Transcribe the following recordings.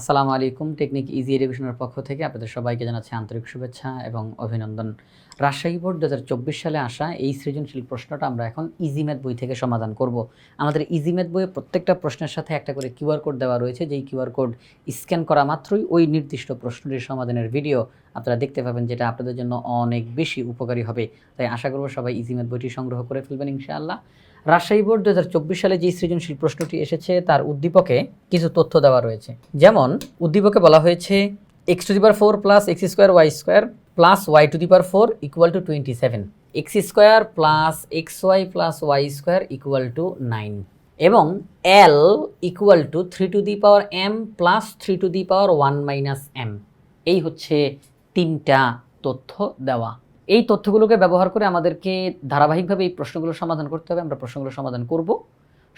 আসসালামু আলাইকুম, technique easy এডুকেশনের পক্ষ থেকে আপনাদের সবাইকে জানাচ্ছি আন্তরিক শুভেচ্ছা এবং অভিনন্দন। রাজশাহী বোর্ড দু হাজার চব্বিশ সালে আসা এই সৃজনশীল প্রশ্নটা আমরা এখন ইজি ম্যাথ বই থেকে সমাধান করব। আমাদের ইজি ম্যাথ বইয়ে প্রত্যেকটা প্রশ্নের সাথে একটা করে কিউআর কোড দেওয়া রয়েছে। যেই কিউআর কোড স্ক্যান করা মাত্রই ওই নির্দিষ্ট প্রশ্নটির সমাধানের ভিডিও আপনারা দেখতে পাবেন, যেটা আপনাদের জন্য অনেক বেশি উপকারী হবে। তাই আশা করব সবাই ইজি ম্যাথ বইটি সংগ্রহ করে ফেলবেন ইনশাআল্লাহ। রাজশাহী বোর্ড দু হাজার চব্বিশ সালে যে সৃজনশীল প্রশ্নটি এসেছে, তার উদ্দীপকে কিছু তথ্য দেওয়া রয়েছে। যেমন, উদ্দীপকে বলা হয়েছে x to the power four plus x square y square plus y to the power four equal to twenty seven x square plus x y plus y square equal to nine এবং L equal to three to the power m plus three to the power one minus m এই হচ্ছে তিনটা তথ্য দেওয়া। এই তথ্যগুলোকে ব্যবহার করে আমাদেরকে ধারাবাহিকভাবে এই প্রশ্নগুলো সমাধান করতে হবে, আমরা প্রশ্নগুলো সমাধান করব।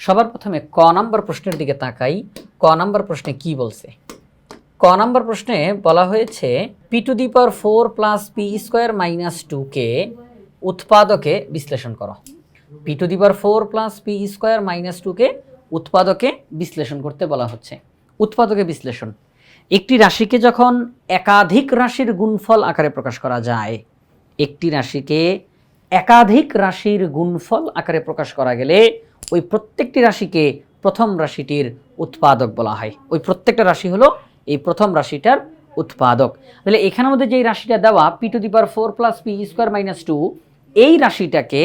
সবার প্রথমে ক নাম্বার প্রশ্নের দিকে তাকাই। ক নাম্বার প্রশ্নে কি বলছে? ক নাম্বার প্রশ্নে বলা হয়েছে p to the power four plus p square minus টুকে উৎপাদকে বিশ্লেষণ করো। P to the power four plus p square minus টুকে উৎপাদকে বিশ্লেষণ করতে বলা হচ্ছে। উৎপাদকে বিশ্লেষণ। একটি রাশিকে যখন একাধিক রাশির গুণফল আকারে প্রকাশ করা যায় একটি রাশিকে একাধিক রাশির গুণফল আকারে প্রকাশ করা গেলে ওই প্রত্যেকটি রাশিকে প্রথম রাশিটির উৎপাদক বলা হয়। ওই প্রত্যেকটা রাশি হলো এই প্রথম রাশিটার উৎপাদক। তাহলে এখানের মধ্যে যেই রাশিটা দেওয়া p to the power four plus p square minus two এই রাশিটাকে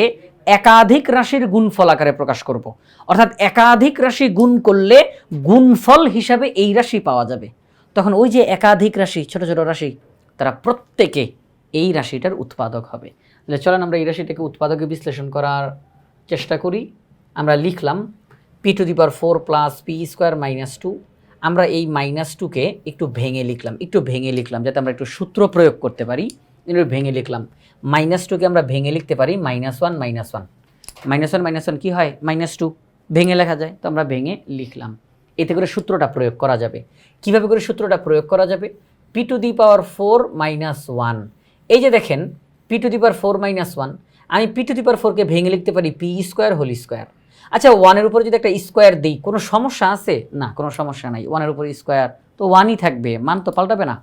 একাধিক রাশির গুণফল আকারে প্রকাশ করব। অর্থাৎ একাধিক রাশি গুণ করলে গুণফল হিসাবে এই রাশি পাওয়া যাবে। তখন ওই যে একাধিক রাশি, ছোট ছোট রাশি, তারা প্রত্যেকে এই রাশিটার উৎপাদক হবে। তাহলে চলেন আমরা এই রাশিটাকে উৎপাদকে বিশ্লেষণ করার চেষ্টা করি। আমরা লিখলাম p to the power four plus p square minus two আমরা এই মাইনাস টুকে একটু ভেঙে লিখলাম, একটু ভেঙে লিখলাম যাতে আমরা একটু সূত্র প্রয়োগ করতে পারি। একটু ভেঙে লিখলাম। মাইনাস টুকে আমরা ভেঙে লিখতে পারি minus one minus one minus one minus one কী হয়? মাইনাস টু ভেঙে লেখা যায়, তো আমরা ভেঙে লিখলাম। এতে করে সূত্রটা প্রয়োগ করা যাবে। কীভাবে করে সূত্রটা প্রয়োগ করা যাবে? P to the power four minus one এই যে দেখেন p to the power four minus one আমি পি টু দি পাওয়ার ফোরকে ভেঙে লিখতে পারি পি স্কোয়ার হোল স্কোয়ার আচ্ছা ওয়ানের উপরে যদি একটা স্কোয়ার দিই, কোনো সমস্যা আছে? না, কোনো সমস্যা নাই। ওয়ানের উপরে স্কোয়ার তো ওয়ানই থাকবে। মান তো পাল্টাবে না।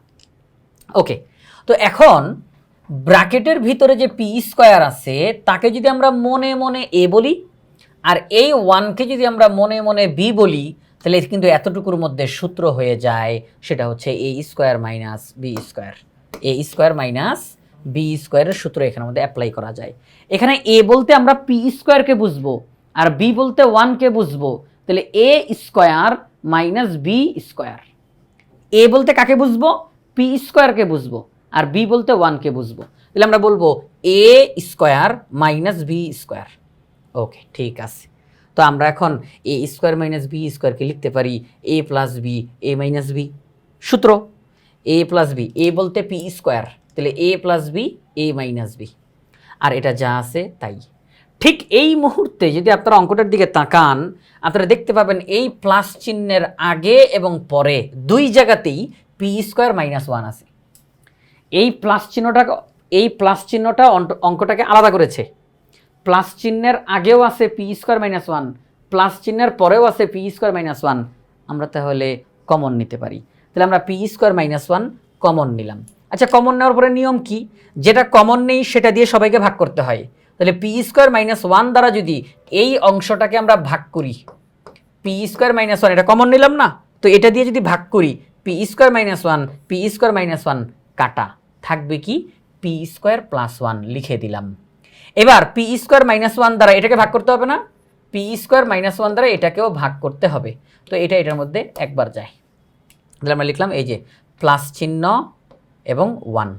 ওকে তো এখন ব্র্যাকেটের ভিতরে যে পি স্কোয়ার আছে, তাকে যদি আমরা মনে মনে এ বলি, আর এই ওয়ানকে যদি আমরা মনে মনে বি বলি, তাহলে কিন্তু এতটুকুর মধ্যে সূত্র হয়ে যায়, সেটা হচ্ছে a square minus b square a square minus b স্কোয়ারের সূত্র এখানে মধ্যে অ্যাপ্লাই করা যায়। এখানে এ বলতে আমরা পি স্কোয়ারকে বুঝব, আর বি বলতে ওয়ানকে বুঝব। তাহলে a square minus b square a বলতে কাকে বুঝব? পি স্কোয়ারকে বুঝব, আর বি বলতে ওয়ানকে বুঝব। তাহলে আমরা বলব a square minus b square okay ঠিক আছে। তো আমরা এখন এ স্কোয়ার মাইনাস বি স্কোয়ারকে লিখতে পারি a plus b a minus b সূত্র? এ প্লাস বি এ বলতে পি স্কোয়ার তাহলে a plus b a minus b আর এটা যা আছে, তাই। ঠিক এই মুহূর্তে যদি আপনারা অঙ্কটার দিকে তাকান, আপনারা দেখতে পাবেন এই প্লাস চিহ্নের আগে এবং পরে দুই জায়গাতেই পি স্কোয়ার মাইনাস ওয়ান আছে। এই প্লাস চিহ্নটা, এই প্লাস চিহ্নটা অঙ্কটাকে আলাদা করেছে। প্লাস চিহ্নের আগেও আছে p square minus one plus চিহ্নের পরেও আছে পি স্কোয়ার মাইনাস ওয়ান আমরা তাহলে কমন নিতে পারি। তাহলে আমরা p square minus one common নিলাম। আচ্ছা কমন নেওয়ার পরে নিয়ম কি? যেটা কমন নেই, সেটা দিয়ে সবাইকে ভাগ করতে হয়। তাহলে পি স্কোয়ার মাইনাস ওয়ান দ্বারা যদি এই অংশটাকে আমরা ভাগ করি পি স্কোয়ার মাইনাস ওয়ান এটা কমন নিলাম না? তো এটা দিয়ে যদি ভাগ করি p square minus one p square minus one কাটা। থাকবে কি? পি স্কোয়ার প্লাস ওয়ান লিখে দিলাম। এবার পি স্কোয়ার মাইনাস ওয়ান দ্বারা এটাকে ভাগ করতে হবে না? পি স্কোয়ার মাইনাস ওয়ান দ্বারা এটাকেও ভাগ করতে হবে। তো এটা এটার মধ্যে একবার যায়। তাহলে আমরা লিখলাম এই যে প্লাস চিহ্ন এবং ওয়ান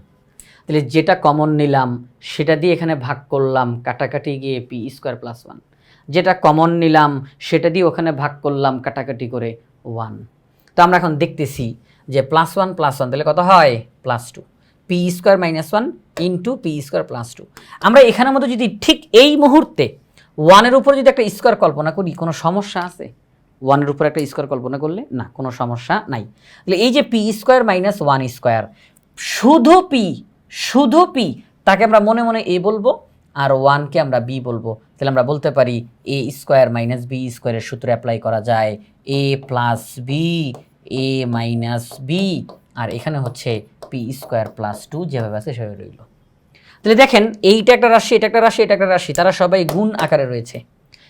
তাহলে যেটা কমন নিলাম, সেটা দিয়ে এখানে ভাগ করলাম কাটাকাটি গিয়ে পি স্কোয়ার প্লাস ওয়ান যেটা কমন নিলাম, সেটা দিয়ে ওখানে ভাগ করলাম কাটাকাটি করে ওয়ান তো আমরা এখন দেখতেছি যে প্লাস ওয়ান প্লাস ওয়ান তাহলে কত হয়? Plus two p square minus one into p square plus two আমরা এখানের মধ্যে যদি ঠিক এই মুহূর্তে ওয়ানের উপর যদি একটা স্কোয়ার কল্পনা করি, কোনো সমস্যা আছে? ওয়ানের উপর একটা স্কোয়ার কল্পনা করলে না, কোনো সমস্যা নাই। তাহলে এই যে p square minus one square শুধু পি শুধু পি তাকে আমরা মনে মনে এ বলব, আর ওয়ানকে আমরা বি বলব। তাহলে আমরা বলতে পারি এ স্কোয়ার মাইনাস বি স্কোয়ারের সূত্র অ্যাপ্লাই করা যায় a plus b, a minus b. আর এখানে হচ্ছে পি স্কোয়ার প্লাস টু যেভাবে আছে সেভাবে রইল। তাহলে দেখেন, এইটা একটা রাশি, এটা একটা রাশি, এটা একটা রাশি, তারা সবাই গুণ আকারে রয়েছে।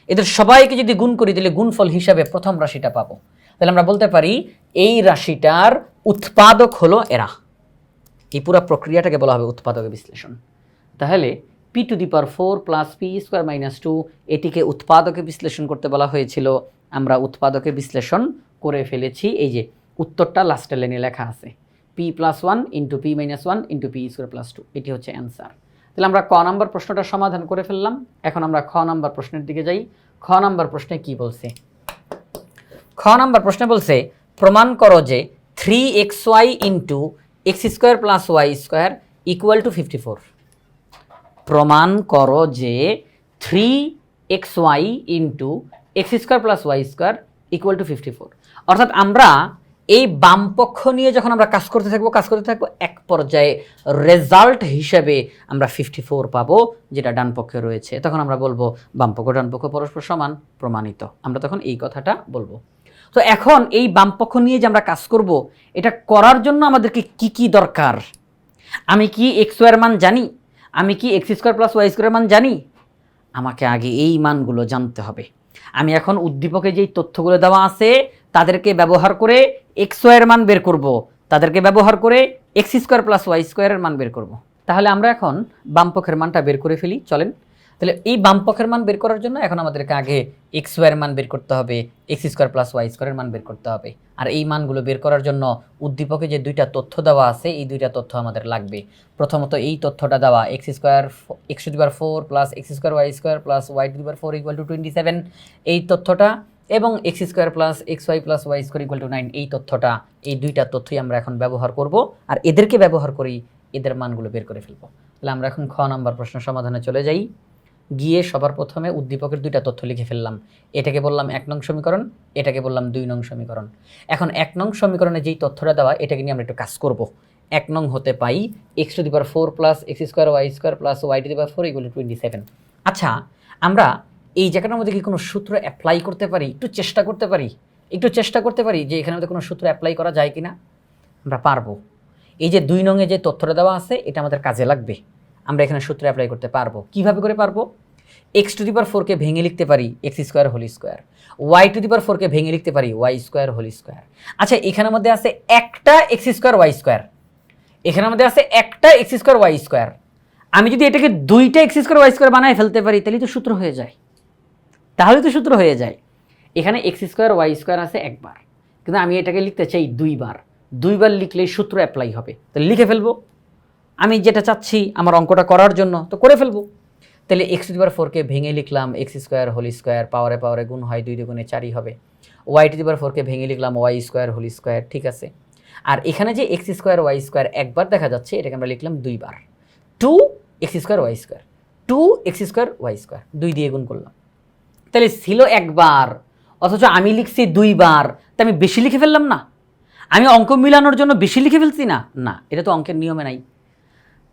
এদের সবাইকে যদি গুণ করি, তাহলে গুণফল হিসাবে প্রথম রাশিটা পাবো। তাহলে আমরা বলতে পারি, এই রাশিটার উৎপাদক হলো এরা। এই পুরো প্রক্রিয়াটাকে বলা হবে উৎপাদক বিশ্লেষণ। তাহলে p to the power four plus p square minus two এটিকে উৎপাদকে বিশ্লেষণ করতে বলা হয়েছিল। আমরা উৎপাদকে বিশ্লেষণ করে ফেলেছি। এই যে উত্তরটা লাস্টের লাইনে লেখা আছে। P plus one into p minus one into p square plus two এটি হচ্ছে অ্যান্সার তাহলে আমরা ক নাম্বার প্রশ্নটা সমাধান করে ফেললাম। এখন আমরা খ নাম্বার প্রশ্নের দিকে যাই। খ নাম্বার প্রশ্নে কি বলছে? খ নাম্বার প্রশ্নে বলছে, প্রমাণ করো যে three x y into x square plus y square equal to fifty four প্রমাণ করো যে three x y into x square plus y square equal to fifty four অর্থাৎ আমরা এই বামপক্ষ নিয়ে যখন আমরা কাজ করতে থাকব, কাজ করতে থাকব, এক পর্যায়ে রেজাল্ট হিসেবে আমরা ফিফটি ফোর পাবো, যেটা ডান পক্ষে রয়েছে। তখন আমরা বলব বামপক্ষ ডানপক্ষ পরস্পর সমান প্রমাণিত। আমরা তখন এই কথাটা বলব। তো এখন এই বামপক্ষ নিয়ে যে আমরা কাজ করব, এটা করার জন্য আমাদেরকে কি কি দরকার? আমি কি এক্স ওয়ার মান জানি? আমি কি x square plus y square মান জানি? আমাকে আগে এই মানগুলো জানতে হবে। আমি এখন উদ্দীপকে যেই তথ্যগুলো দেওয়া আছে, তাদেরকে ব্যবহার করে এক্স ওয়াইয়ের মান বের করব। তাদেরকে ব্যবহার করে এক্স স্কোয়ার প্লাস ওয়াই স্কোয়ারের মান বের করব। তাহলে আমরা এখন বামপক্ষের মানটা বের করে ফেলি। চলেন তাহলে এই বামপক্ষের মান বের করার জন্য এখন আমাদেরকে আগে এক্স ওয়াইয়ের মান বের করতে হবে এক্স স্কোয়ার প্লাস ওয়াই স্কোয়ারের মান বের করতে হবে। আর এই মানগুলো বের করার জন্য উদ্দীপকে যে দুইটা তথ্য দেওয়া আছে, এই দুইটা তথ্য আমাদের লাগবে। প্রথমত এই তথ্যটা দেওয়া x square x to four plus x square y square plus y to four equal to twenty seven এই তথ্যটা এবং x square plus x y plus y square equal to nine এই তথ্যটা, এই দুইটা তথ্যই আমরা এখন ব্যবহার করব। আর এদেরকে ব্যবহার করেই এদের মানগুলো বের করে ফেলব। তাহলে আমরা এখন খ নাম্বার প্রশ্ন সমাধানে চলে যাই। গিয়ে সবার প্রথমে উদ্দীপকের দুইটা তথ্য লিখে ফেললাম। এটাকে বললাম এক নং সমীকরণ, এটাকে বললাম দুই নং সমীকরণ। এখন এক নং সমীকরণে যেই তথ্যটা দেওয়া, এটাকে নিয়ে আমরা একটু কাজ করব। এক নং হতে পাই x to the power four plus x square y square plus y to the four equal twenty seven আচ্ছা আমরা এই জায়গাটার মধ্যে কি কোনো সূত্র অ্যাপ্লাই করতে পারি? একটু চেষ্টা করতে পারি? একটু চেষ্টা করতে পারি যে এখানে মধ্যে কোনো সূত্র অ্যাপ্লাই করা যায় কি না আমরা পারব। এই যে দুই নংয়ে যে তথ্যটা দেওয়া আছে, এটা আমাদের কাজে লাগবে। আমরা এখানে সূত্রে অ্যাপ্লাই করতে পারব। কীভাবে করে পারব? এক্স টু দি পাওয়ার ফোরকে ভেঙে লিখতে পারি x square whole square y to the power ফোরকে ভেঙে লিখতে পারি ওয়াই স্কোয়ার হোল স্কোয়ার আচ্ছা এখানের মধ্যে আছে একটা এক্স স্কোয়ার ওয়াই স্কোয়ার এখানের মধ্যে আছে একটা এক্স স্কোয়ার ওয়াই স্কোয়ার আমি যদি এটাকে দুইটা এক্স স্কোয়ার ওয়াই স্কোয়ার বানায় ফেলতে পারি, তাহলে তো সূত্র হয়ে যায়। তাহলে তো সূত্র হয়ে যায়। এখানে এক্স স্কোয়ার ওয়াই স্কোয়ার আছে একবার। কিন্তু আমি এটাকে লিখতে চাই দুইবার। দুইবার লিখলে সূত্র অ্যাপ্লাই হবে। তো লিখে ফেলব। আমি যেটা চাচ্ছি আমার অঙ্কটা করার জন্য, তো করে ফেলব। তাহলে এক্স টু দিবার ফোরকে ভেঙে লিখলাম এক্স স্কোয়ার হোল স্কোয়ার পাওয়ারে পাওয়ারে গুণ হয়, দুই দুগুণে চারই হবে। ওয়াই টু দিবার ফোরকে ভেঙে লিখলাম ওয়াই স্কোয়ার হোল স্কোয়ার ঠিক আছে? আর এখানে যে এক্স স্কোয়ার ওয়াই স্কোয়ার একবার দেখা যাচ্ছে, এটাকে আমরা লিখলাম দুইবার। Two x square y square two x square y square দুই দিয়ে গুণ করলাম। তাহলে ছিল একবার, অথচ আমি লিখছি দুইবার, তা আমি বেশি লিখে ফেললাম না। আমি অঙ্ক মিলানোর জন্য বেশি লিখে ফেলছি না? না, এটা তো অঙ্কের নিয়মে নাই।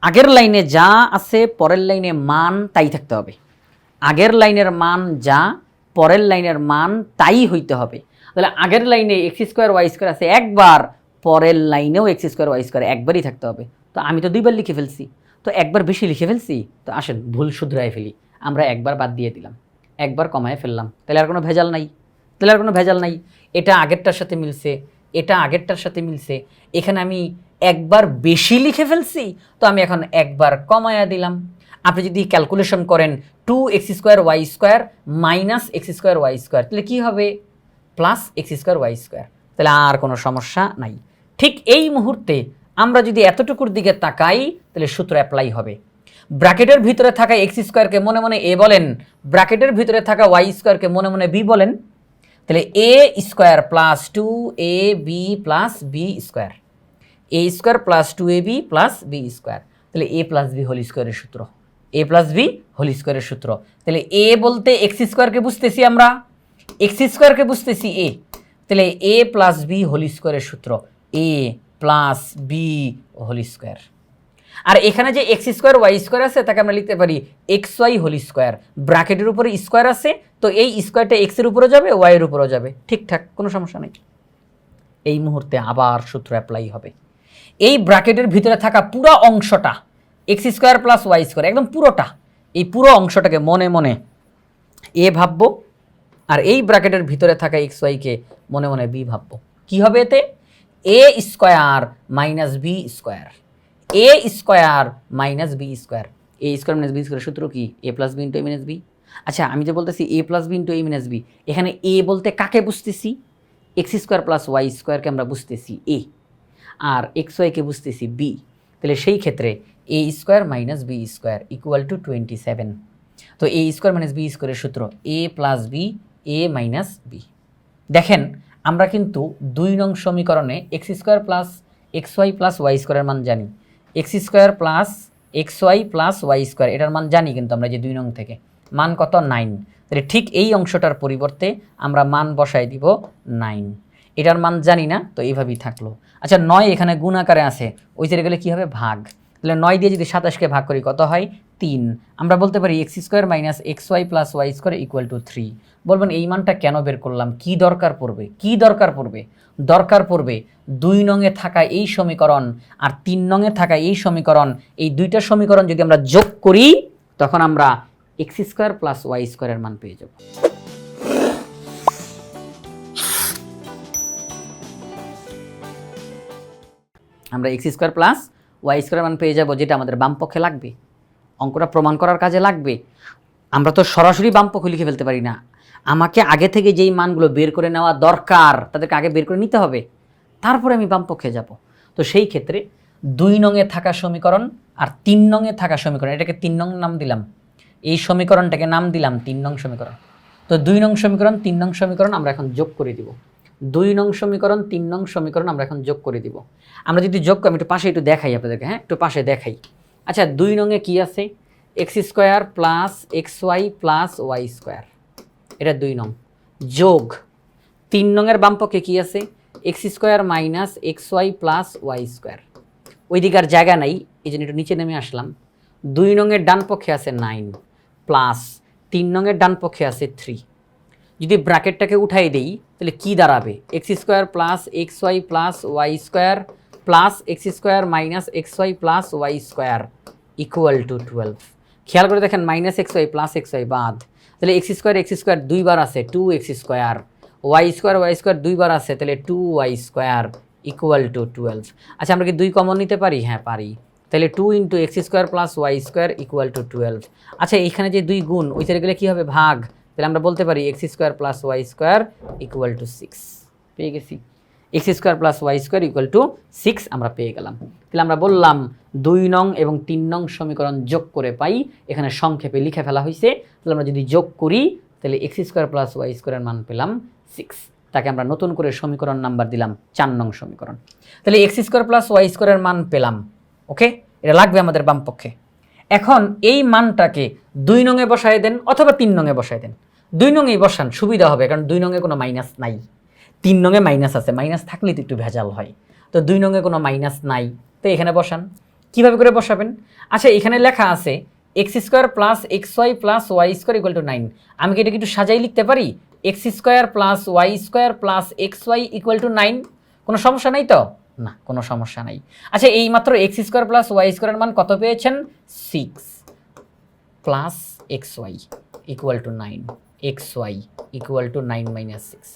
আগের লাইনে যা আছে, পরের লাইনে মান তাই থাকতে হবে। আগের লাইনের মান যা, পরের লাইনের মান তাই হইতে হবে। তাহলে আগের লাইনে এক্স স্কোয়ার ওয়াই স্কোয়ার আছে, একবার পরের লাইনেও এক্স স্কোয়ার ওয়াই স্কোয়ার একবারই থাকতে হবে। তো আমি তো দুইবার লিখে ফেলছি। তো একবার বেশি লিখে ফেলছি, তো আসেন ভুল শুধরায় ফেলি। আমরা একবার বাদ দিয়ে দিলাম, একবার কমায় ফেললাম। তাহলে আর কোনো ভেজাল নাই। তাহলে আর কোনো ভেজাল নাই। এটা আগেরটার সাথে মিলছে, এটা আগেরটার সাথে মিলছে। এখানে আমি একবার বেশি লিখে ফেলছি, তো আমি এখন একবার কমায়া দিলাম। আপনি যদি ক্যালকুলেশন করেন two x square y square minus x square y square তাহলে কী হবে? Plus x square y square তাহলে আর কোনো সমস্যা নাই। ঠিক এই মুহূর্তে আমরা যদি এতটুকুর দিকে তাকাই, তাহলে সূত্র অ্যাপ্লাই হবে। ব্র্যাকেটের ভিতরে থাকা এক্স স্কোয়ারকে মনে মনে এ বলেন, ব্র্যাকেটের ভিতরে থাকা ওয়াই স্কোয়ারকে মনে মনে বি বলেন, তাহলে a square plus two a b plus b square a square plus two a b plus b square তাহলে এ প্লাস বি হোল স্কোয়ারের সূত্র। এ প্লাস বি হোল স্কোয়ারের সূত্র। তাহলে এ বলতে এক্স স্কোয়ারকে বুঝতেছি আমরা। এক্স স্কোয়ারকে বুঝতেছি এ তাহলে এ প্লাস বি হোল স্কোয়ারের সূত্র। A plus b whole square আর এখানে যে এক্স স্কোয়ার ওয়াই স্কোয়ার আছে, তাকে আমরা লিখতে পারি এক্স ওয়াই হোল স্কোয়ার ব্র্যাকেটের উপরে স্কোয়ার আছে, তো এই স্কোয়ারটা এক্সের উপরে যাবে ওয়াইয়ের উপরেও যাবে। ঠিকঠাক কোনো সমস্যা নেই। এই মুহূর্তে আবার সূত্র অ্যাপ্লাই হবে। এই ব্র্যাকেটের ভিতরে থাকা পুরো অংশটা x square plus y square একদম পুরোটা, এই পুরো অংশটাকে মনে মনে এ ভাববো, আর এই ব্র্যাকেটের ভিতরে থাকা এক্স ওয়াইকে মনে মনে বি ভাববো। কি হবে এতে? A square minus b square a square minus b square a square minus b square সূত্র কি? A plus b into a minus b আচ্ছা আমি যে বলতেছি a plus b into a minus b এখানে এ বলতে কাকে বুঝতেছি? এক্স স্কোয়ার প্লাস ওয়াই স্কোয়ারকে আমরা বুঝতেছি এ আর এক্স ওয়াইকে বুঝতেছি বি তাহলে সেই ক্ষেত্রে a square minus b square equal to twenty seven তো এ স্কোয়ার মাইনাস বি স্কোয়ারের সূত্র a plus b a minus b দেখেন, আমরা কিন্তু দুই নং সমীকরণে x square plus x y plus y স্কোয়ারের মান জানি। X square plus x y plus y square এটার মান জানি কিন্তু আমরা যে দুই নং থেকে। মান কত? নাইন তাহলে ঠিক এই অংশটার পরিবর্তে আমরা মান বসাই দিব নাইন এটার মান জানি না, তো এইভাবেই থাকল। আচ্ছা নয় এখানে গুণ আকারে আছে। ওই জায়গায় গেলে কী হবে? ভাগ। তাহলে নয় দিয়ে যদি সাতাশকে ভাগ করি, কত হয়? তিন। আমরা বলতে পারি x square minus x y plus y square equal to three. বলবেন এই মানটা কেন বের করলাম? কি দরকার পড়বে? কি দরকার পড়বে? দরকার পড়বে দুই নঙে থাকা এই সমীকরণ আর তিন নঙে থাকা এই সমীকরণ। এই দুইটা সমীকরণ যদি আমরা যোগ করি, তখন আমরা এক্স স্কোয়ার প্লাস ওয়াই স্কোয়ারের মান পেয়ে যাব। আমরা x square plus y square মান পেয়ে যাব যেটা আমাদের বাম পক্ষে লাগবে। অঙ্কটা প্রমাণ করার কাজে লাগবে। আমরা তো সরাসরি বাম পক্ষে লিখে ফেলতে পারি না। আমাকে আগে থেকে যেই মানগুলো বের করে নেওয়া দরকার, তাদেরকে আগে বের করে নিতে হবে। তারপরে আমি বাম পক্ষে যাব। তো সেই ক্ষেত্রে দুই নঙে থাকা সমীকরণ আর তিন নঙে থাকা সমীকরণ, এটাকে তিন নং নাম দিলাম। এই সমীকরণটাকে নাম দিলাম তিন নং সমীকরণ। তো দুই নং সমীকরণ, তিন নং সমীকরণ আমরা এখন যোগ করে দিব। দুই নং সমীকরণ, তিন নং সমীকরণ আমরা এখন যোগ করে দিব। আমরা যদি যোগ করি একটু পাশে একটু দেখাই আপনাদেরকে হ্যাঁ? একটু পাশে দেখাই। আচ্ছা দুই নঙে কি আছে? X square plus x y plus y square. এটা দুই নং। যোগ। তিন নঙের বামপক্ষে কি আছে? X square minus x y plus y square. ওই দিকে আর জায়গা নাই, এই জন্য একটু নিচে নেমে আসলাম। দুই নঙের ডান পক্ষে আছে নাইন প্লাস তিন নঙের ডান পক্ষে আছে থ্রি। যদি ব্র্যাকেটটাকে উঠাই দেই, তাহলে কি দাঁড়াবে? X square plus x y plus y square plus x square minus x y plus y square equal to twelve খেয়াল করে দেখেন minus x y plus x y বাদ। তাহলে এক্স স্কোয়ার এক্স স্কোয়ার দুইবার আছে two x square y square y square দুইবার আছে, তাহলে two y square equal to twelve আচ্ছা আমরা কি দুই কমন নিতে পারি? হ্যাঁ পারি। তাহলে two into x square plus y square equal to twelve আচ্ছা এইখানে যে দুই গুণ ওই গেলে কী হবে? ভাগ। তাহলে আমরা বলতে পারি x square plus y square equal to six পেয়ে গেছি। X square plus y square equal to six আমরা পেয়ে গেলাম। তাহলে আমরা বললাম দুই নং এবং তিন নং সমীকরণ যোগ করে পাই, এখানে সংক্ষেপে লিখে ফেলা হয়েছে তাহলে আমরা যদি যোগ করি, তাহলে এক্স স্কোয়ার প্লাস ওয়াই স্কোয়ারের মান পেলাম সিক্স তাকে আমরা নতুন করে সমীকরণ নাম্বার দিলাম চার নং সমীকরণ। তাহলে এক্স স্কোয়ার প্লাস ওয়াই স্কোয়ারের মান পেলাম, ওকে? এটা লাগবে আমাদের বামপক্ষে। এখন এই মানটাকে দুই নঙে বসায় দেন অথবা তিন নঙে বসায় দেন। দুই নঙেই বসান, সুবিধা হবে, কারণ দুই নঙে কোনো মাইনাস নাই। তিন নঙে মাইনাস আছে, মাইনাস থাকলে তো একটু ভেজাল হয়। তো দুই নঙে কোনো মাইনাস নাই, তো এখানে বসান। কীভাবে করে বসাবেন? আচ্ছা এখানে লেখা আছে x square plus x y plus y square equal to nine আমি কি এটাকে একটু সাজাই লিখতে পারি? X square plus y square plus x y equal to nine কোনো সমস্যা নাই তো? না, কোনো সমস্যা নাই। আচ্ছা এই মাত্র এক্স স্কোয়ার প্লাস ওয়াই স্কোয়ারের মান কত পেয়েছেন? Six plus x y equal to nine x y equal to nine minus six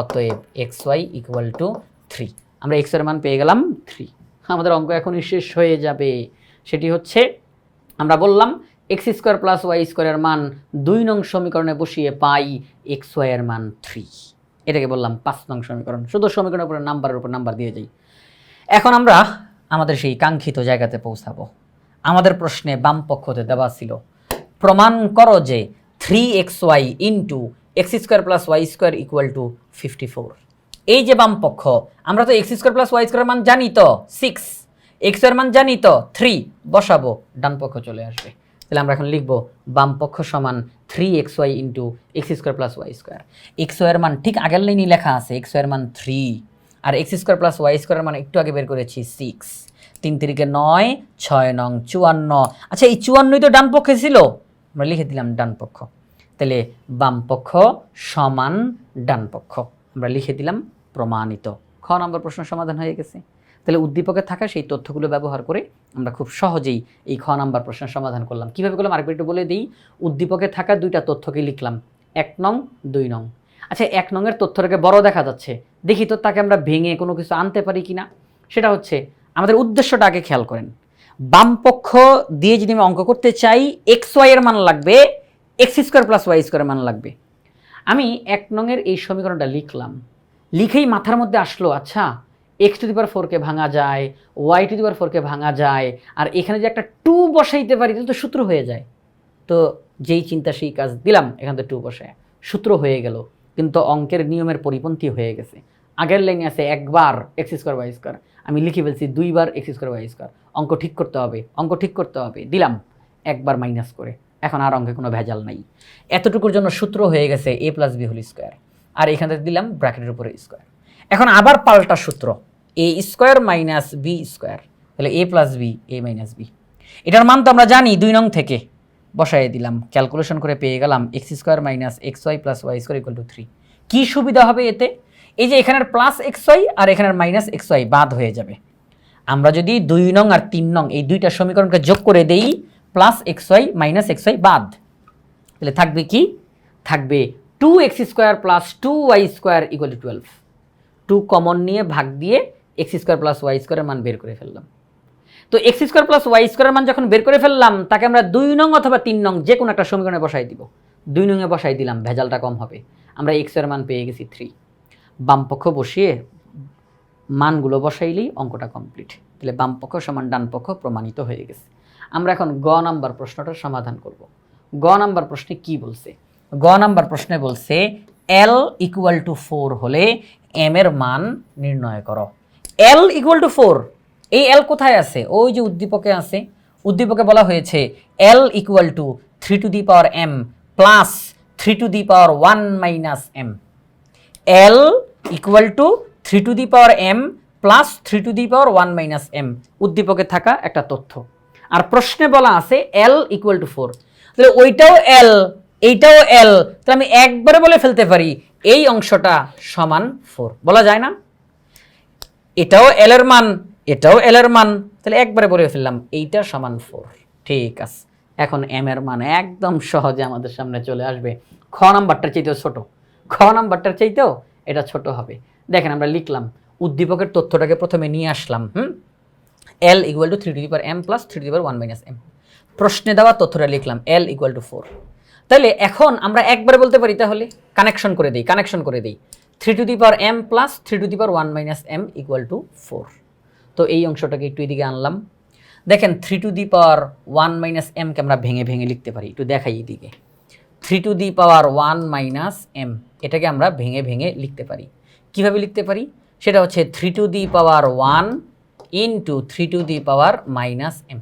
অতএব x y equal to three আমরা এক্সের মান পেয়ে গেলাম থ্রি আমাদের অঙ্ক এখনই শেষ হয়ে যাবে। সেটি হচ্ছে, আমরা বললাম এক্স স্কোয়ার প্লাস ওয়াই স্কোয়ারের মান দুই নং সমীকরণে বসিয়ে পাই এক্স ওয়াইয়ের মান থ্রি এটাকে বললাম পাঁচ নং সমীকরণ। শুধু সমীকরণের উপরে নাম্বারের উপর নাম্বার দিয়ে যাই। এখন আমরা আমাদের সেই কাঙ্ক্ষিত জায়গাতে পৌঁছাবো। আমাদের প্রশ্নে বাম পক্ষতে দেওয়া ছিল, প্রমাণ করো যে three x y into x square plus y square equal to fifty four এই যে বাম পক্ষ, আমরা তো x square plus y square মান জানি তো সিক্স এক্সের মান জানি তো থ্রি বসাবো, ডান পক্ষ চলে আসবে। তাহলে আমরা এখন লিখব বাম পক্ষ সমান three x y into x square plus y square x ওয়াইয়ের মান ঠিক আগের লাইনই লেখা আছে এক্স ওয়াইয়ের মান থ্রি আর এক্স স্কোয়ার প্লাস ওয়াই স্কোয়ারের মান একটু আগে বের করেছি সিক্স তিন তিরিকে নয়, ছয় নং চুয়ান্ন। আচ্ছা এই চুয়ান্নই তো ডান পক্ষে ছিল। আমরা লিখে দিলাম ডান পক্ষ। তাহলে বাম পক্ষ সমান ডান পক্ষ। আমরা লিখে দিলাম প্রমাণিত। খ নম্বর প্রশ্ন সমাধান হয়ে গেছে। তাহলে উদ্দীপকে থাকা সেই তথ্যগুলো ব্যবহার করে আমরা খুব সহজেই এই খ নাম্বার প্রশ্নের সমাধান করলাম। কীভাবে করলাম? আরেকবার একটু বলে দিই। উদ্দীপকে থাকা দুইটা তথ্যকে লিখলাম। এক নং, দুই নং। আচ্ছা এক নংয়ের তথ্যটাকে বড় দেখা যাচ্ছে। দেখি তো তাকে আমরা ভেঙে কোনো কিছু আনতে পারি কি না সেটা হচ্ছে, আমাদের উদ্দেশ্যটা আগে খেয়াল করেন। বাম পক্ষ দিয়ে যদি আমি অঙ্ক করতে চাই, এক্স ওয়াই এর মান লাগবে এক্স স্কোয়ার প্লাস ওয়াই স্কোয়ারের মান লাগবে। আমি এক নংয়ের এই সমীকরণটা লিখলাম। লিখেই মাথার মধ্যে আসলো আচ্ছা এক্স টু দি পাওয়ার ফোরকে ভাঙা যায়, ওয়াই টু দি পাওয়ার ফোরকে ভাঙা যায়, আর এখানে যে একটা টু বসাইতে পারি তো সূত্র হয়ে যায়। তো যেই চিন্তা, সেই কাজ দিলাম, এখান থেকে টু বসায়। সূত্র হয়ে গেল, কিন্তু অঙ্কের নিয়মের পরিপন্থী হয়ে গেছে। আগের লাইনে আছে একবার এক্স স্কোয়ার ওয়াই স্কোয়ার, আমি লিখে ফেলছি দুইবার এক্স স্কোয়ার ওয়াই স্কোয়ার। অঙ্ক ঠিক করতে হবে, অঙ্ক ঠিক করতে হবে, দিলাম, একবার মাইনাস করে। এখন আর অঙ্কে কোনো ভেজাল নাই। এতটুকুর জন্য সূত্র হয়ে গেছে A plus B whole square আর এখান দিলাম ব্র্যাকেটের উপরে স্কোয়ার এখন আবার পাল্টা সূত্র A square minus B square তাহলে A plus B A minus B এটার মান তো আমরা জানি, দুই নং থেকে। বসাই দিলাম ক্যালকুলেশন করে পেয়ে গেলাম X square minus X Y plus Y square equal to three কী সুবিধা হবে এতে? এই যে এখানের প্লাস এক্স ওয়াই আর এখানের মাইনাস এক্স ওয়াই বাদ হয়ে যাবে। আমরা যদি দুই নং আর তিন নং এই দুইটা সমীকরণকে যোগ করে দেই plus X Y minus X Y বাদ। তাহলে থাকবে কি? থাকবে two X square plus two Y square equal to twelve two common নিয়ে ভাগ দিয়ে এক্স স্কোয়ার প্লাস ওয়াই স্কোয়ারের মান বের করে ফেললাম। তো এক্স স্কোয়ার প্লাস ওয়াই স্কোয়ারের মান যখন বের করে ফেললাম, তাকে আমরা দুই নং অথবা তিন নং যে কোনো একটা সমীকরণে বসাই দিব। দুই নংয়ে বসাই দিলাম, ভেজালটা কম হবে। আমরা এক্সের মান পেয়ে গেছি থ্রি বাম পক্ষ বসিয়ে মানগুলো বসাইলেই অঙ্কটা কমপ্লিট তাহলে বাম পক্ষ সমান ডান পক্ষ প্রমাণিত হয়ে গেছে। আমরা এখন গ নাম্বার প্রশ্নটার সমাধান করব। গ নাম্বার প্রশ্নে কি বলছে? গ নাম্বার প্রশ্নে বলছে এল ইকুয়াল টু ফোর হলে এম এর মান নির্ণয় করো। এল ইকুয়াল টু ফোর এই এল কোথায় আছে? ওই যে উদ্দীপকে আছে। উদ্দীপকে বলা হয়েছে L equal to three to the power M plus three to the power one minus M L equal to three to the power M plus three to the power one minus M উদ্দীপকে থাকা একটা তথ্য। আর প্রশ্নে বলা আছে এল equal to four তাহলে ওইটাও এল এইটাও এল তাহলে আমি একবারে বলে ফেলতে পারি এই অংশটা সমান ফোর বলা যায় না? এটাও এল এর মান, এটাও এল এর মান, তাহলে একবারে বলে ফেললাম এইটা সমান ফোর ঠিক আছে। এখন এম এর মান একদম সহজে আমাদের সামনে চলে আসবে। খ নাম্বারটার চাইতেও ছোট। খ নাম্বারটার চাইতেও এটা ছোট হবে। দেখেন আমরা লিখলাম, উদ্দীপকের তথ্যটাকে প্রথমে নিয়ে আসলাম, হুম? L equal to three to power M plus three to power one minus M প্রশ্নে দেওয়া তথ্যটা লিখলাম এল ইকুয়াল টু ফোর তাহলে এখন আমরা একবারে বলতে পারি তাহলে কানেকশন করে দিই কানেকশন করে দিই। Three to the power M plus three to the power one minus M equal to four তো এই অংশটাকে একটু এদিকে আনলাম। দেখেন three to the power one minus এমকে আমরা ভেঙে ভেঙে লিখতে পারি, একটু দেখাই এদিকে। Three to the power one minus M এটাকে আমরা ভেঙে ভেঙে লিখতে পারি। কীভাবে লিখতে পারি? সেটা হচ্ছে three to the power one into three to the power minus M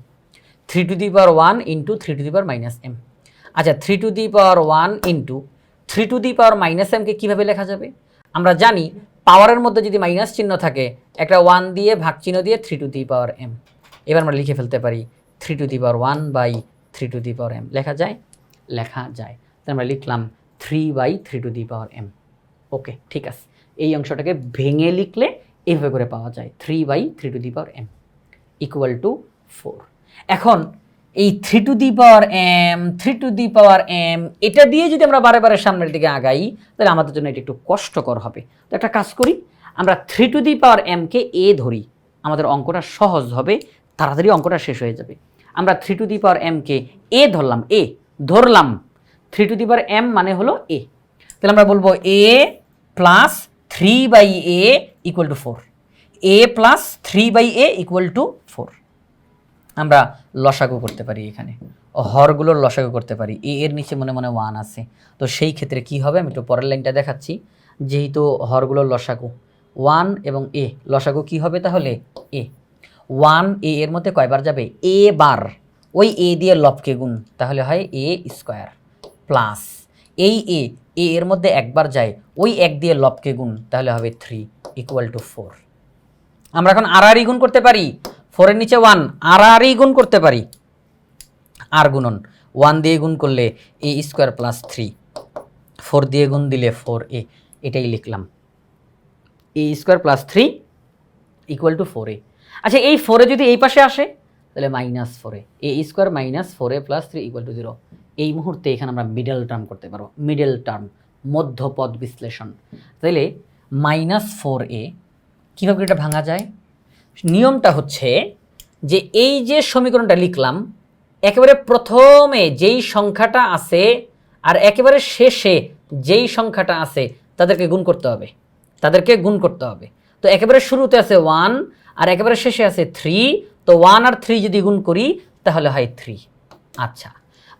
three to the power one into three to the power minus M আচ্ছা three to the power one into three to the power minus এমকে কীভাবে লেখা যাবে? আমরা জানি পাওয়ারের মধ্যে যদি minus চিহ্ন থাকে, একটা ওয়ান দিয়ে ভাগ চিহ্ন দিয়ে three to the power M এবার আমরা লিখে ফেলতে পারি three to the power one by three to the power M লেখা যায়? লেখা যায়। তাহলে আমরা লিখলাম three by three to the power M okay ঠিক আছে। এই অংশটাকে ভেঙে লিখলে এইভাবে করে পাওয়া যায়। Three by three to the power M equal to four এখন এই three to the power M three to the power M এটা দিয়ে যদি আমরা বারে বারে সামনের দিকে আগাই, তাহলে আমাদের জন্য এটা একটু কষ্টকর হবে। তো একটা কাজ করি, আমরা থ্রি টু দি পাওয়ার এমকে এ ধরি। আমাদের অঙ্কটা সহজ হবে, তাড়াতাড়ি অঙ্কটা শেষ হয়ে যাবে। আমরা থ্রি টু দি পাওয়ার এমকে এ ধরলাম এ ধরলাম। Three to the power M মানে হলো এ তাহলে আমরা বলব A plus three by A equal to four A plus three by A equal to four আমরা লসাগু করতে পারি এখানে। হরগুলোর লসাগু করতে পারি। এ এর নিচে মনে মনে ওয়ান আছে। তো সেই ক্ষেত্রে কি হবে? আমি একটু পরের লাইনটা দেখাচ্ছি। যেহেতু হরগুলোর লসাগু ওয়ান এবং এ লসাগু কি হবে তাহলে? এ ওয়ান এ এর মধ্যে কয়বার যাবে? এ বার। ওই এ দিয়ে লবকে গুণ। তাহলে হয় এ স্কোয়ার প্লাস এই এ এ এর মধ্যে একবার যায়, ওই এক দিয়ে লবকে গুণ, তাহলে হবে থ্রি ইকুয়াল টু ফোর আমরা এখন আর আর গুণ করতে পারি ফোরের নিচে ওয়ান আর গুণ করতে পারি। আর গুণন ওয়ান দিয়ে গুণ করলে A square plus three four দিয়ে গুণ দিলে ফোর এ এটাই লিখলাম। A square plus three equal to four A আচ্ছা এই ফোরে যদি এই পাশে আসে, তাহলে মাইনাস ফোরে A square minus four A plus three equal to zero এই মুহূর্তে এখানে আমরা মিডল টার্ম করতে পারব। মিডল টার্ম মধ্যপদ বিশ্লেষণ। তাহলে মাইনাস ফোর এ কীভাবে এটা ভাঙা যায়? নিয়মটা হচ্ছে যে এই যে সমীকরণটা লিখলাম, একেবারে প্রথমে যেই সংখ্যাটা আছে আর একেবারে শেষে যেই সংখ্যাটা আছে, তাদেরকে গুণ করতে হবে। তাদেরকে গুণ করতে হবে। তো একেবারে শুরুতে আছে ওয়ান আর একেবারে শেষে আছে থ্রি তো ওয়ান আর থ্রি যদি গুণ করি, তাহলে হয় থ্রি আচ্ছা।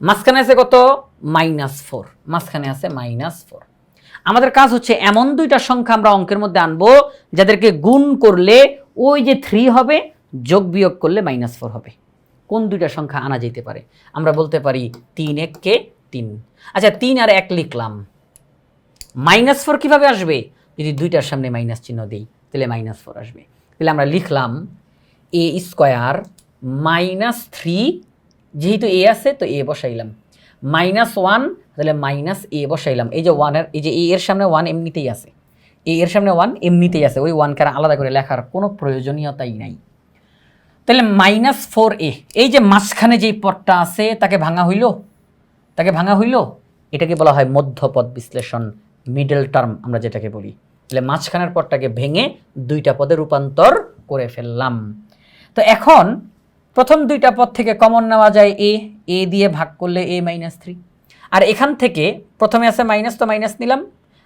মাঝখানে আছে কত? Minus four. মাঝখানে আছে মাইনাস ফোর। আমাদের কাজ হচ্ছে এমন দুইটা সংখ্যা আমরা অঙ্কের মধ্যে আনব, যাদেরকে গুণ করলে ওই যে থ্রি হবে, যোগ বিয়োগ করলে মাইনাস ফোর হবে। কোন দুইটা সংখ্যা আনা যেতে পারে? আমরা বলতে পারি তিন এককে তিন। আচ্ছা তিন আর এক লিখলাম। মাইনাস ফোর কীভাবে আসবে? যদি দুইটার সামনে মাইনাস চিহ্ন দিই, তাহলে মাইনাস ফোর আসবে। তাহলে আমরা লিখলাম এ স্কোয়ার মাইনাস থ্রি যেহেতু এ আছে, তো এ বসাইলাম। মাইনাস ওয়ান, তাহলে মাইনাস এ বসাইলাম। এই যে ওয়ানের, এই যে এ এর সামনে ওয়ান এমনিতেই আছে। এ এর সামনে ওয়ান এমনিতেই আছে। ওই ওয়ানকে আলাদা করে লেখার কোনো প্রয়োজনীয়তাই নাই। তাহলে মাইনাস ফোর এ, এই যে মাঝখানে যেই পদটা আছে, তাকে ভাঙা হইল? তাকে ভাঙা হইল? এটাকে বলা হয় মধ্যপদ বিশ্লেষণ মিডল টার্ম আমরা যেটাকে বলি। তাহলে মাঝখানের পদটাকে ভেঙে দুইটা পদে রূপান্তর করে ফেললাম। তো এখন প্রথম দুইটা পদ থেকে কমন নেওয়া যায় এ এ দিয়ে ভাগ করলে এ মাইনাস থ্রি আর এখান থেকে প্রথমে আছে মাইনাস তো মাইনাস নিলাম।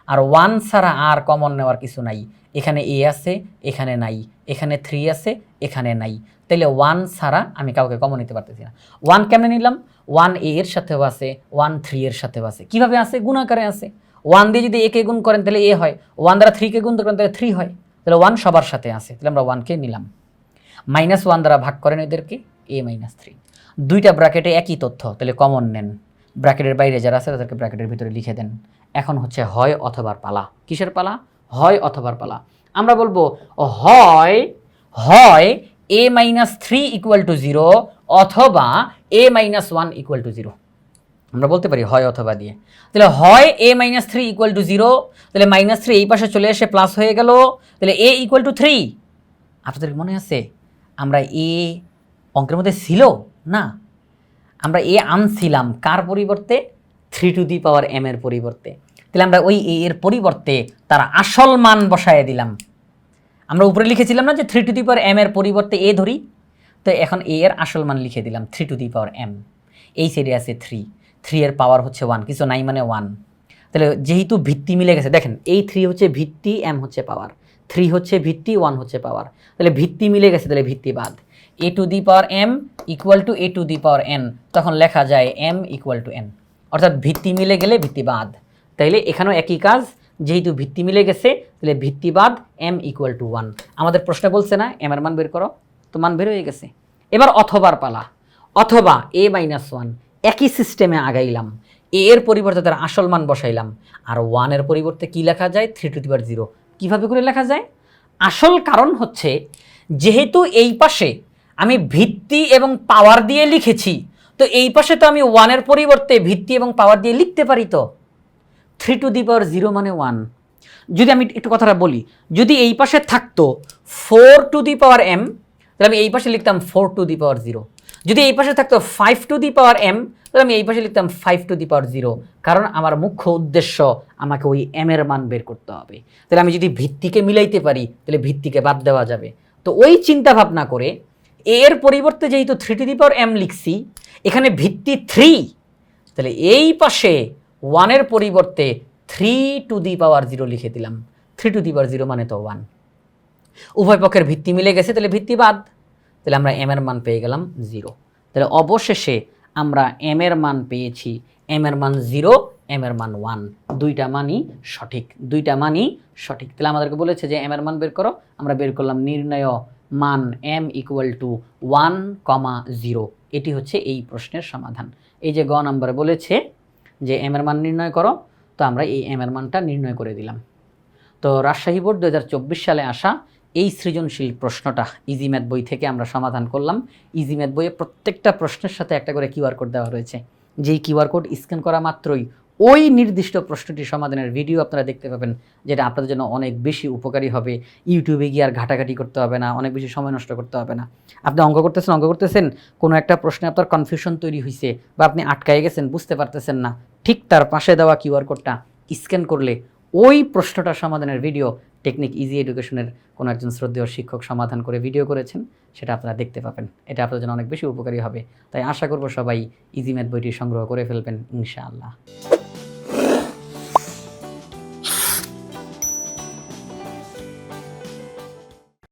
আর ওয়ান ছাড়া আর কমন নেওয়ার কিছু নাই। এখানে এ আছে, এখানে নাই। এখানে থ্রি আছে, এখানে নাই। তাইলে ওয়ান ছাড়া আমি কাউকে কমন নিতে পারতেছি না। ওয়ান কেমনে নিলাম? ওয়ান এ এর সাথেও আছে ওয়ান থ্রি এর সাথেও আছে। কীভাবে আছে? গুণাকারে আছে। ওয়ান দিয়ে যদি একে গুণ করেন তাহলে এ হয়। ওয়ান দ্বারা থ্রিকে গুণ করেন তাহলে থ্রি হয়। তাহলে ওয়ান সবার সাথে আছে। তাহলে আমরা ওয়ানকে নিলাম। মাইনাস ওয়ান দ্বারা ভাগ করেন এদেরকে, এ মাইনাস থ্রি। দুইটা ব্র্যাকেটে একই তথ্য, তাহলে কমন নেন। ব্র্যাকেটের বাইরে যারা আছে, তাদেরকে ব্র্যাকেটের ভিতরে লিখে দেন। এখন হচ্ছে হয় অথবার পালা। কিসের পালা? হয় অথবার পালা। আমরা বলব, হয় হয় A minus three equal to zero অথবা A minus one equal to zero আমরা বলতে পারি হয় অথবা দিয়ে। তাহলে হয় A minus three equal to zero তাহলে মাইনাস থ্রি এই পাশে চলে এসে প্লাস হয়ে গেল, তাহলে এ ইকুয়াল টু থ্রি আপনাদের মনে আছে? আমরা এ অঙ্কের মধ্যে ছিল? না। আমরা এ আনছিলাম কার পরিবর্তে? Three to the power M এর পরিবর্তে। তাহলে আমরা ওই এ এর পরিবর্তে তার আসল মান বসায় দিলাম। আমরা উপরে লিখেছিলাম না যে three to the power M এর পরিবর্তে এ ধরি? তো এখন এ এর আসল মান লিখে দিলাম three to the power M এই সাইডে আছে থ্রি থ্রি এর পাওয়ার হচ্ছে ওয়ান কিছু নাই মানে ওয়ান তাহলে যেহেতু ভিত্তি মিলে গেছে, দেখেন, এই থ্রি হচ্ছে ভিত্তি এম হচ্ছে পাওয়ার থ্রি হচ্ছে ভিত্তি ওয়ান হচ্ছে পাওয়ার তাহলে ভিত্তি মিলে গেছে, তাহলে ভিত্তি বাদ। A to the power M equal to A to the power N তখন লেখা যায় এম ইকুয়াল টু এন অর্থাৎ ভিত্তি মিলে গেলে ভিত্তি বাদ। তাইলে এখানেও একই কাজ, যেহেতু ভিত্তি মিলে গেছে, তাহলে ভিত্তিবাদ এম ইকুয়াল টু ওয়ান আমাদের প্রশ্ন বলছে না এম এর মান বের করো, তো মান বের হয়ে গেছে। এবার অথবার পালা। অথবা এ মাইনাস ওয়ান একই সিস্টেমে আগাইলাম। এ এর পরিবর্তে তার আসল মান বসাইলাম। আর ওয়ানের পরিবর্তে কি লেখা যায়? Three to the power zero কীভাবে করে লেখা যায়? আসল কারণ হচ্ছে, যেহেতু এই পাশে আমি ভিত্তি এবং পাওয়ার দিয়ে লিখেছি, তো এই পাশে তো আমি ওয়ানের পরিবর্তে ভিত্তি এবং পাওয়ার দিয়ে লিখতে পারি তো? Three to the power zero মানে ওয়ান যদি আমি একটু কথাটা বলি, যদি এই পাশে থাকতো four to the power M তাহলে আমি এই পাশে লিখতাম four to the power zero যদি এই পাশে থাকতো five to the power M তাহলে আমি এই পাশে লিখতাম five to the power zero কারণ আমার মুখ্য উদ্দেশ্য আমাকে ওই এম এর মান বের করতে হবে। তাহলে আমি যদি ভিত্তিকে মিলাইতে পারি, তাহলে ভিত্তিকে বাদ দেওয়া যাবে। তো ওই চিন্তা ভাবনা করে এর পরিবর্তে যেহেতু three to the power M লিখছি, এখানে ভিত্তি থ্রি তাহলে এই পাশে ওয়ানের পরিবর্তে three to the power zero লিখে দিলাম। Three to the power zero মানে তো ওয়ান উভয় পক্ষের ভিত্তি মিলে গেছে, তাহলে ভিত্তি বাদ। তাহলে আমরা এম এর মান পেয়ে গেলাম জিরো তাহলে অবশেষে আমরা এম এর মান পেয়েছি এম এর মান জিরো এম এর মান ওয়ান দুইটা মানই সঠিক, দুইটা মানই সঠিক। তাহলে আমাদেরকে বলেছে যে এম এর মান বের করো, আমরা বের করলাম নির্ণয় মান M equal to one comma zero এটি হচ্ছে এই প্রশ্নের সমাধান। এই যে গ নাম্বার বলেছে যে এম এর মান নির্ণয় করো, তো আমরা এই এম এর মানটা নির্ণয় করে দিলাম। তো রাজশাহী বোর্ড দু হাজার চব্বিশ সালে আসা এই সৃজনশীল প্রশ্নটা ইজি ম্যাথ বই থেকে আমরা সমাধান করলাম। ইজি ম্যাথ বইয়ে প্রত্যেকটা প্রশ্নের সাথে একটা করে কিউআর কোড দেওয়া রয়েছে। যেই কিউআর কোড স্ক্যান করা মাত্রই ওই নির্দিষ্ট প্রশ্নটি সমাধানের ভিডিও আপনারা দেখতে পাবেন, যেটা আপনাদের জন্য অনেক বেশি উপকারী হবে। ইউটিউবে গিয়ে আর ঘাটাঘাটি করতে হবে না, অনেক বেশি সময় নষ্ট করতে হবে না। আপনি অঙ্ক করতেছেন অঙ্ক করতেছেন, কোনো একটা প্রশ্নে আপনার কনফিউশন তৈরি হয়েছে বা আপনি আটকায় গেছেন, বুঝতে পারতেছেন না, ঠিক তার পাশে দেওয়া কিউআর কোডটা স্ক্যান করলে ওই প্রশ্নটা সমাধানের ভিডিও টেকনিক ইজি এডুকেশনের কোনো একজন শ্রদ্ধেয় শিক্ষক সমাধান করে ভিডিও করেছেন, সেটা আপনারা দেখতে পাবেন। এটা আপনাদের জন্য অনেক বেশি উপকারী হবে। তাই আশা করব সবাই ইজি ম্যাথ বইটি সংগ্রহ করে ফেলবেন, ইনশাআল্লাহ।